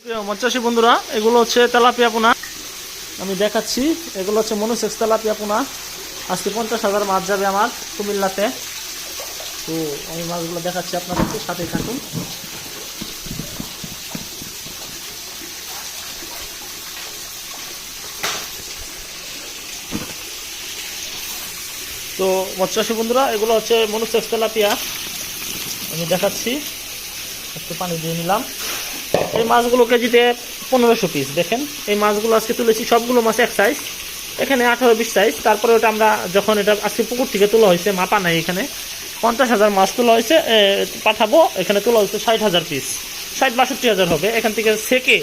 প্রিয় মৎস্যচাষী বন্ধুরা, এগুলো হচ্ছে তেলাপিয়া পোনা। আমি দেখাচ্ছি, এগুলো হচ্ছে মনুসেক্স তেলাপিয়া পোনা। আজকে পঞ্চাশ হাজার মাছ যাবে আমার কুমিল্লাতে। তো আমি মাছগুলো দেখাচ্ছি আপনাদেরকে সাথে থাকুন। তো মৎস্যচাষী বন্ধুরা, এগুলো হচ্ছে মনুসেক্স তেলাপিয়া। আমি দেখাচ্ছি, একটু পানি দিয়ে নিলাম। এই মাছগুলো কেজিতে পনেরোশো পিস দেখেন। এই মাছগুলো আজকে তুলেছি, সবগুলো মাছ এক সাইজ এখানে আঠারো বিশ সাইজ তারপরে ওটা আমরা যখন এটা আজকে পুকুর থেকে তোলা হয়েছে, মাপা নাই এখানে। পঞ্চাশ হাজার মাছ তোলা হয়েছে পাঠাবো। এখানে তোলা হয়েছে ষাট হাজার পিস ষাট বাষট্টি হাজার হবে। এখান থেকে সেকে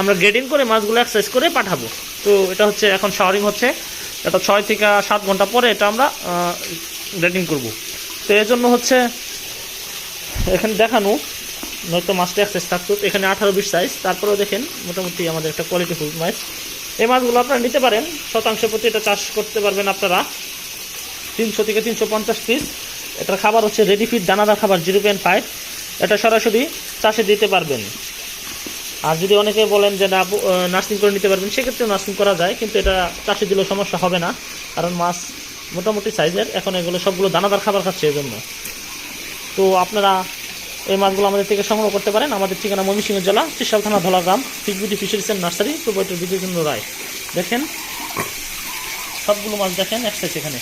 আমরা গ্রেডিং করে মাছগুলো এক সাইজ করে পাঠাবো। তো এটা হচ্ছে এখন শাওয়ারিং হচ্ছে। এটা ছয় থেকে সাত ঘণ্টা পরে এটা আমরা গ্রেডিং করব। তো এর জন্য হচ্ছে, এখানে দেখানো নয়তো মাছটা এক সাইজ থাকতো। এখানে আঠারো বিশ সাইজ তারপরেও দেখেন, মোটামুটি আমাদের একটা কোয়ালিটি ফুল মাছ এই মাছগুলো আপনারা নিতে পারেন। শতাংশ প্রতি এটা চাষ করতে পারবেন আপনারা। তিনশো থেকে তিনশো পঞ্চাশ পিস এটার খাবার হচ্ছে রেডি ফিড দানাদার খাবার জিরো পয়েন্ট ফাইভ এটা সরাসরি চাষে দিতে পারবেন। আর যদি অনেকে বলেন যে না নার্সিং করে নিতে পারবেন সেক্ষেত্রে নার্সিং করা যায়। কিন্তু এটা চাষে দিলেও সমস্যা হবে না। কারণ মাছ মোটামুটি সাইজের এখন এগুলো সবগুলো দানাদার খাবার খাচ্ছে এই জন্য তো আপনারা এই মাছগুলো আমাদের থেকে সংগ্রহ করতে পারেন। আমাদের ঠিকানা ময়মনসিংহ জেলা চিশাল থানা Dhalagram ফিকবিটি fisheries and nursery proprietor Bijoychandra Roy. দেখেন, সবগুলো মাছ দেখেন, এক সাইজ এখানে।